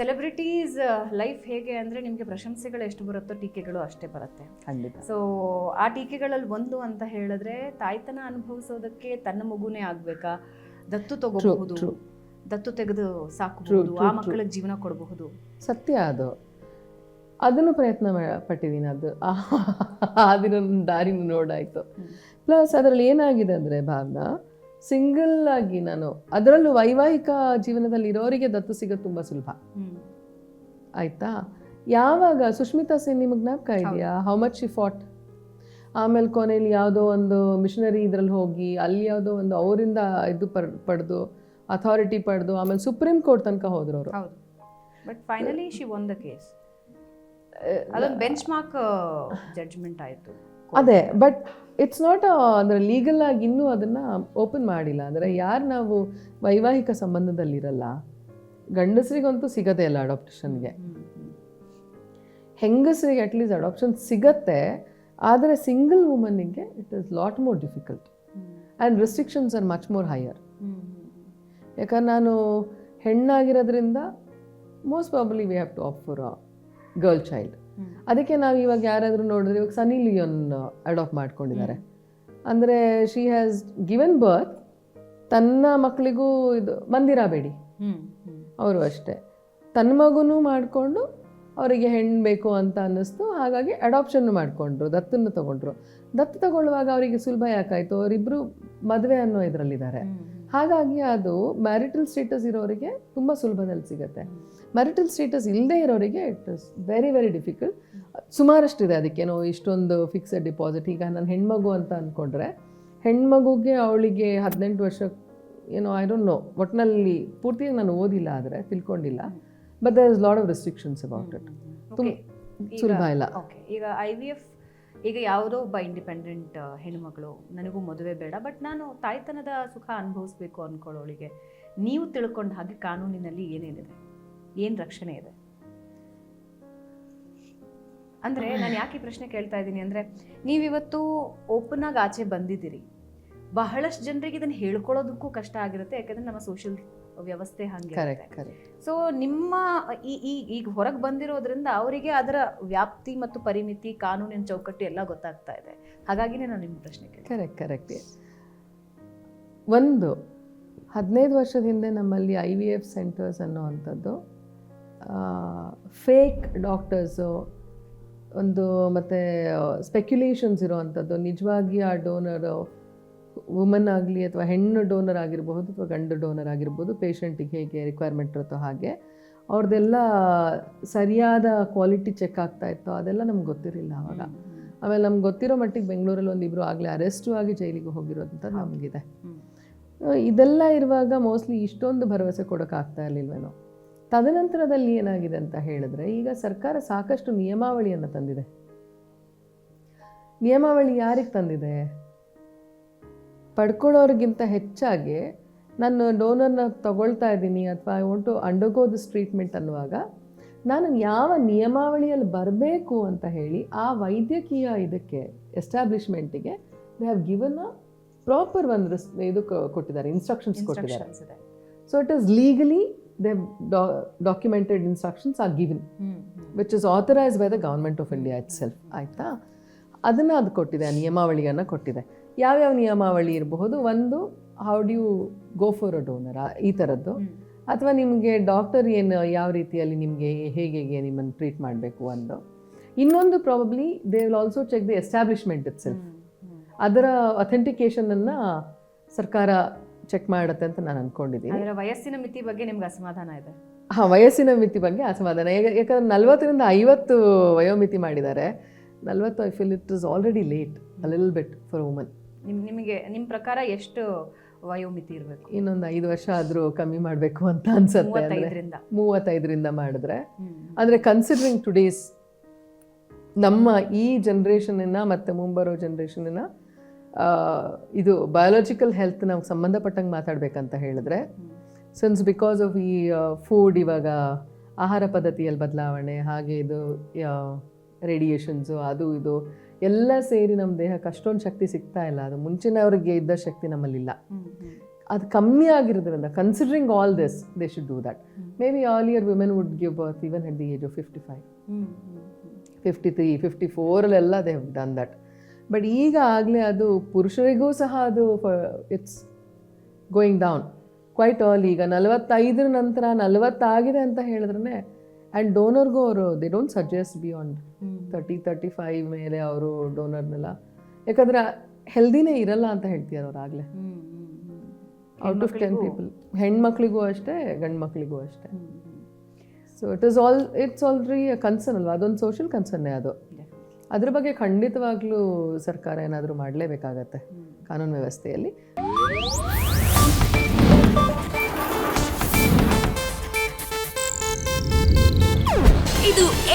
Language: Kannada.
ಸೆಲೆಬ್ರಿಟೀಸ್ ಲೈಫ್ ಹೇಗೆ ಅಂದರೆ ನಿಮಗೆ ಪ್ರಶಂಸೆಗಳು ಎಷ್ಟು ಬರುತ್ತೋ ಟೀಕೆಗಳು ಅಷ್ಟೇ ಬರುತ್ತೆ. ಖಂಡಿತ. ಸೊ ಆ ಟೀಕೆಗಳಲ್ಲಿ ಒಂದು ಅಂತ ಹೇಳಿದ್ರೆ ತಾಯ್ತನ ಅನುಭವಿಸೋದಕ್ಕೆ ತನ್ನ ಮಗುನೇ ಆಗ್ಬೇಕಾ? ದತ್ತು ತಗೋಬಹುದು. ದತ್ತು ತೆಗೆದು ಸಾಕಬಹುದು. ಆ. ಮಕ್ಕಳಿಗೆ ಜೀವನ ಕೊಡಬಹುದು. ಸತ್ಯ ಅದು. ಅದನ್ನು ಪ್ರಯತ್ನ ಪಟ್ಟಿದ್ದೀನಿ ಅದು. ಆ ದಿನ ದಾರಿನ ನೋಡಾಯ್ತು. ಪ್ಲಸ್ ಅದರಲ್ಲಿ ಏನಾಗಿದೆ ಅಂದರೆ ಭಾವನಾ ಸಿಂಗಲ್ ಆಗಿ ನಾನು ಅದರಲ್ಲೂ ವೈವಾಹಿಕ ಜೀವನದಲ್ಲಿ ಇರೋರಿಗೆ ದತ್ತು ಸಿಗೋದು ತುಂಬ ಸುಲಭ. ಆಯ್ತಾ? ಯಾವಾಗ ಸುಷ್ಮಿತಾ ಸೇನ್ ನಿಮಗೆ ಜ್ಞಾಪಕ ಇದೆಯಾ? ಹೌ ಮಚ್ ಶಿ ಫಾಟ್ ಆಮೇಲೆ ಕೊನೆಯಲ್ಲಿ ಯಾವುದೋ ಒಂದು ಮಿಷನರಿ ಇದ್ರಲ್ಲಿ ಹೋಗಿ ಅಲ್ಲಿ ಯಾವುದೋ ಒಂದು ಅವರಿಂದ ಇದು ಪಡೆದು ಅಥಾರಿಟಿ ಪಡೆದು ಆಮೇಲೆ ಸುಪ್ರೀಂ ಕೋರ್ಟ್ ತನಕ ಹೋದ್ರು ಅವರು but finally she won the case ಅದೊಂದು ಬೆಂಚ್ ಮಾರ್ಕ್ ಜಡ್ಜ್ಮೆಂಟ್ ಆಯಿತು. ಅದೇ ಬಟ್ ಇಟ್ಸ್ ನಾಟ್ ಅಂದರೆ ಲೀಗಲ್ ಆಗಿ ಇನ್ನೂ ಅದನ್ನು ಓಪನ್ ಮಾಡಿಲ್ಲ. ಅಂದರೆ ಯಾರು ನಾವು ವೈವಾಹಿಕ ಸಂಬಂಧದಲ್ಲಿರಲ್ಲ ಗಂಡಸರಿಗಂತೂ ಸಿಗದೇ ಇಲ್ಲ ಅಡಾಪ್ಟೇಷನ್ಗೆ ಹೆಂಗಸರಿಗೆ ಅಟ್ಲೀಸ್ಟ್ ಅಡಾಪ್ಷನ್ ಸಿಗತ್ತೆ ಆದರೆ single ವುಮನ್ನಿಗೆ it is lot more difficult and restrictions are much more higher ಯಾಕಂದ್ರೆ ನಾನು ಹೆಣ್ಣಾಗಿರೋದ್ರಿಂದ most probably we have to opt for a girl child ಅದಕ್ಕೆ ನಾವು ಇವಾಗ ಯಾರಾದರೂ ನೋಡಿದ್ರೆ ಇವಾಗ ಸನಿ ಲಿಯೋನ್ ಅಡಾಪ್ಟ್ ಮಾಡ್ಕೊಂಡಿದ್ದಾರೆ. ಅಂದರೆ ಶಿ ಹ್ಯಾಸ್ ಗಿವನ್ ಬರ್ತ್ ತನ್ನ ಮಕ್ಕಳಿಗೂ ಇದು ಮಂದಿರ ಬೇಡಿ. ಅವರು ಅಷ್ಟೇ. ತನ್ನ ಮಗುನೂ ಮಾಡಿಕೊಂಡು ಅವರಿಗೆ ಹೆಣ್ಣು ಬೇಕು ಅಂತ ಅನ್ನಿಸ್ತು. ಹಾಗಾಗಿ ಅಡಾಪ್ಷನ್ನು ಮಾಡಿಕೊಂಡ್ರು ದತ್ತನ್ನು ತಗೊಂಡ್ರು. ದತ್ತು ತಗೊಳ್ಳುವಾಗ ಅವರಿಗೆ ಸುಲಭ ಯಾಕಾಯಿತು? ಅವರಿಬ್ಬರು ಮದುವೆ ಅನ್ನೋ ಇದರಲ್ಲಿದ್ದಾರೆ. ಹಾಗಾಗಿ ಅದು ಮ್ಯಾರಿಟಲ್ ಸ್ಟೇಟಸ್ ಇರೋರಿಗೆ ತುಂಬ ಸುಲಭದಲ್ಲಿ ಸಿಗುತ್ತೆ. ಮ್ಯಾರಿಟಲ್ ಸ್ಟೇಟಸ್ ಇಲ್ಲದೆ ಇರೋರಿಗೆ it is very very difficult ಸುಮಾರಷ್ಟಿದೆ ಅದಕ್ಕೇನೋ ಇಷ್ಟೊಂದು ಫಿಕ್ಸೆಡ್ ಡಿಪಾಸಿಟ್ ಈಗ ನನ್ನ ಹೆಣ್ಮಗು ಅಂತ ಅಂದ್ಕೊಂಡ್ರೆ ಹೆಣ್ಮಗುಗೆ ಅವಳಿಗೆ ಹದಿನೆಂಟು ವರ್ಷ ಏನೋ ಐ ಡೋಂಟ್ ನೋ ಒಟ್ಟಿನಲ್ಲಿ ಪೂರ್ತಿಯಾಗಿ ನಾನು ಓದಿಲ್ಲ ಆದರೆ ತಿಳ್ಕೊಂಡಿಲ್ಲ but there is lot of restrictions about it ತುಂಬ ಸುಲಭ ಇಲ್ಲ. ಓಕೆ ಈಗ ಐ ವಿ ಎಫ್ ಈಗ ಯಾವುದೋ ಒಬ್ಬ ಇಂಡಿಪೆಂಡೆಂಟ್ ಹೆಣ್ಮಗಳು ನನಗೂ ಮದುವೆ ಬೇಡ ಬಟ್ ನಾನು ತಾಯ್ತನದ ಸುಖ ಅನುಭವಿಸ್ಬೇಕು ಅನ್ಕೊಳ್ಳೋಳಿಗೆ. ನೀವು ತಿಳ್ಕೊಂಡ ಹಾಗೆ ಕಾನೂನಿನಲ್ಲಿ ಏನೇನಿದೆ? ಏನು ರಕ್ಷಣೆ ಇದೆ? ಅಂದರೆ ನಾನು ಯಾಕೆ ಪ್ರಶ್ನೆ ಕೇಳ್ತಾ ಇದ್ದೀನಿ ಅಂದರೆ, ನೀವಿವತ್ತು ಓಪನ್ ಆಗಿ ಆಚೆ ಬಂದಿದ್ದೀರಿ. ಬಹಳಷ್ಟು ಜನರಿಗೆ ಇದನ್ನು ಹೇಳ್ಕೊಳ್ಳೋದಕ್ಕೂ ಕಷ್ಟ ಆಗಿರುತ್ತೆ ಯಾಕಂದ್ರೆ ನಮ್ಮ ಸೋಷಿಯಲ್ ವ್ಯವಸ್ಥೆ ಹಾಗೆ ಸೊ ನಿಮ್ಮ ಈ ಈ ಈಗ ಹೊರಗೆ ಬಂದಿರೋದ್ರಿಂದ ಅವರಿಗೆ ಅದರ ವ್ಯಾಪ್ತಿ ಮತ್ತು ಪರಿಮಿತಿ ಕಾನೂನಿನ ಚೌಕಟ್ಟು ಎಲ್ಲ ಗೊತ್ತಾಗ್ತಾ ಇದೆ. ಹಾಗಾಗಿನೇ ನಾನು ನಿಮ್ಮ ಪ್ರಶ್ನೆ ಕರೆಕ್ಟ್ ಕರೆಕ್ಟ್ ಒಂದು ಹದಿನೈದು ವರ್ಷದ ಹಿಂದೆ ನಮ್ಮಲ್ಲಿ ಐ ವಿ ಎಫ್ ಸೆಂಟರ್ಸ್ ಅನ್ನೋವಂಥದ್ದು ಫೇಕ್ ಡಾಕ್ಟರ್ಸು ಒಂದು ಮತ್ತು ಸ್ಪೆಕ್ಯುಲೇಷನ್ಸ್ ಇರೋವಂಥದ್ದು ನಿಜವಾಗಿ ಆ ಡೋನರು ವುಮನ್ ಆಗಲಿ ಅಥವಾ ಹೆಣ್ಣು ಡೋನರ್ ಆಗಿರಬಹುದು ಅಥವಾ ಗಂಡು ಡೋನರ್ ಆಗಿರ್ಬೋದು ಪೇಷಂಟಿಗೆ ಹೇಗೆ ರಿಕ್ವೈರ್ಮೆಂಟ್ ಇರುತ್ತೋ ಹಾಗೆ ಅವ್ರದ್ದೆಲ್ಲ ಸರಿಯಾದ ಕ್ವಾಲಿಟಿ ಚೆಕ್ ಆಗ್ತಾ ಇತ್ತೋ ಅದೆಲ್ಲ ನಮ್ಗೆ ಗೊತ್ತಿರಲಿಲ್ಲ ಆವಾಗ ಆಮೇಲೆ ನಮ್ಗೆ ಗೊತ್ತಿರೋ ಮಟ್ಟಿಗೆ ಬೆಂಗಳೂರಲ್ಲಿ ಒಂದು ಇಬ್ಬರು ಆಗಲೇ ಅರೆಸ್ಟು ಆಗಿ ಜೈಲಿಗೆ ಹೋಗಿರೋದಂತ ನಮಗಿದೆ. ಇದೆಲ್ಲ ಇರುವಾಗ ಮೋಸ್ಟ್ಲಿ ಇಷ್ಟೊಂದು ಭರವಸೆ ಕೊಡೋಕ್ಕಾಗ್ತಾ ಇರಲಿಲ್ವೇನೋ? ತದನಂತರದಲ್ಲಿ ಏನಾಗಿದೆ ಅಂತ ಹೇಳಿದ್ರೆ ಈಗ ಸರ್ಕಾರ ಸಾಕಷ್ಟು ನಿಯಮಾವಳಿಯನ್ನು ತಂದಿದೆ. ನಿಯಮಾವಳಿ ಯಾರಿಗೆ ತಂದಿದೆ? ಪಡ್ಕೊಳ್ಳೋರಿಗಿಂತ ಹೆಚ್ಚಾಗಿ ನಾನು ಡೋನರ್ನ ತಗೊಳ್ತಾ ಇದ್ದೀನಿ ಅಥವಾ I want to undergo this treatment ಅನ್ನುವಾಗ ನಾನು ಯಾವ ನಿಯಮಾವಳಿಯಲ್ಲಿ ಬರಬೇಕು ಅಂತ ಹೇಳಿ ಆ ವೈದ್ಯಕೀಯ ಇದಕ್ಕೆ ಎಸ್ಟಾಬ್ಲಿಷ್ಮೆಂಟಿಗೆ they have given a proper ಒಂದು ರಿಸ್- ಇದು ಕೊಟ್ಟಿದ್ದಾರೆ ಇನ್ಸ್ಟ್ರಕ್ಷನ್ಸ್ ಕೊಟ್ಟಿದ್ದಾರೆ. So it is legally they documented instructions are given which is authorise by the government of India itself ಆಯಿತಾ? ಅದನ್ನು ಅದು ಕೊಟ್ಟಿದೆ ಆ ನಿಯಮಾವಳಿಯನ್ನು ಕೊಟ್ಟಿದೆ. ಯಾವ್ಯಾವ ನಿಯಮಾವಳಿ ಇರಬಹುದು? ಒಂದು how do you go for a donor ಈ ಥರದ್ದು ಅಥವಾ ನಿಮಗೆ ಡಾಕ್ಟರ್ ಏನು ಯಾವ ರೀತಿಯಲ್ಲಿ ನಿಮಗೆ ಹೇಗೆ ಹೇಗೆ ನಿಮ್ಮನ್ನು ಟ್ರೀಟ್ ಮಾಡಬೇಕು ಒಂದು ಇನ್ನೊಂದು probably they will also check the establishment itself ಅದರ ಅಥೆಂಟಿಕೇಶನನ್ನು ಸರ್ಕಾರ ಚೆಕ್ ಮಾಡುತ್ತೆ ಅಂತ ನಾನು ಅಂದ್ಕೊಂಡಿದ್ದೀನಿ ಅದರ ವಯಸ್ಸಿನ ಮಿತಿ ಬಗ್ಗೆ ನಿಮ್ಗೆ ಅಸಮಾಧಾನ ಇದೆ. ಹಾಂ ವಯಸ್ಸಿನ ಮಿತಿ ಬಗ್ಗೆ ಅಸಮಾಧಾನ. ಯಾಕ- ಯಾಕಂದ್ರೆ ನಲ್ವತ್ತರಿಂದ ಐವತ್ತು ವಯೋಮಿತಿ ಮಾಡಿದ್ದಾರೆ. ನಲ್ವತ್ತು I feel it is already late lil bit for woman ನಿಮ್ ನಿಮಗೆ ನಿಮ್ಮ ಪ್ರಕಾರ ಎಷ್ಟು ವಯೋಮಿತಿ ಇರಬೇಕು? ಇನ್ನೊಂದು ಐದು ವರ್ಷ ಆದರೂ ಕಮ್ಮಿ ಮಾಡಬೇಕು ಅಂತ ಅನ್ಸುತ್ತೆ ಅಂದರೆ ಮೂವತ್ತೈದರಿಂದ. ಮೂವತ್ತೈದರಿಂದ ಮಾಡಿದ್ರೆ. ಅಂದರೆ ಕನ್ಸಿಡರಿಂಗ್ ಟುಡೇಸ್ ನಮ್ಮ ಈ ಜನ್ರೇಷನಿನ ಮತ್ತು ಮುಂಬರೋ ಜನ್ರೇಷನಿನ ಇದು ಬಯೋಲಾಜಿಕಲ್ ಹೆಲ್ತ್ ನಾವು ಸಂಬಂಧಪಟ್ಟಂಗೆ ಮಾತಾಡಬೇಕಂತ ಹೇಳಿದ್ರೆ ಸಿನ್ಸ್ ಬಿಕಾಸ್ ಆಫ್ ಈ ಫುಡ್ ಇವಾಗ ಆಹಾರ ಪದ್ಧತಿಯಲ್ಲಿ ಬದಲಾವಣೆ ಹಾಗೆ ಇದು ರೇಡಿಯೇಷನ್ಸು ಅದು ಇದು ಎಲ್ಲ ಸೇರಿ ನಮ್ಮ ದೇಹಕ್ಕೆ ಅಷ್ಟೊಂದು ಶಕ್ತಿ ಸಿಗ್ತಾ ಇಲ್ಲ. ಅದು ಮುಂಚಿನವರಿಗೆ ಇದ್ದ ಶಕ್ತಿ ನಮ್ಮಲ್ಲಿಲ್ಲ. ಅದು ಕಮ್ಮಿ ಆಗಿರೋದ್ರಿಂದ considering all this they should do that may be all year women would give birth even at the age of fifty five fifty three fifty ಫೋರಲ್ಲೆಲ್ಲ they have done that but ಈಗ ಆಗಲೇ ಅದು ಪುರುಷರಿಗೂ ಸಹ ಅದು it's going down quite all ಈಗ ನಲವತ್ತೈದರ ನಂತರ ನಲವತ್ತಾಗಿದೆ ಅಂತ ಹೇಳಿದ್ರೆ ಆ್ಯಂಡ್ ಡೋನರ್ಗೂ ಅವರು they don't suggest beyond thirty thirty five ಮೇಲೆ ಅವರು ಡೋನರ್ನೆಲ್ಲ ಯಾಕಂದ್ರೆ ಹೆಲ್ದಿನೇ ಇರಲ್ಲ ಅಂತ ಹೇಳ್ತಿದ್ದಾರೆ ಅವ್ರು ಆಗಲೇ. ಔಟ್ ಆಫ್ ಟೆನ್ ಪೀಪಲ್ ಹೆಣ್ಮಕ್ಳಿಗೂ? ಅಷ್ಟೇ ಗಂಡು ಮಕ್ಳಿಗೂ ಅಷ್ಟೇ so it is all it's already concern ಅಲ್ವಾ? ಅದೊಂದು ಸೋಷಿಯಲ್ ಕನ್ಸರ್ನೇ ಅದು. ಅದ್ರ ಬಗ್ಗೆ ಖಂಡಿತವಾಗ್ಲೂ ಸರ್ಕಾರ ಏನಾದರೂ ಮಾಡಲೇಬೇಕಾಗತ್ತೆ ಕಾನೂನು ವ್ಯವಸ್ಥೆಯಲ್ಲಿ.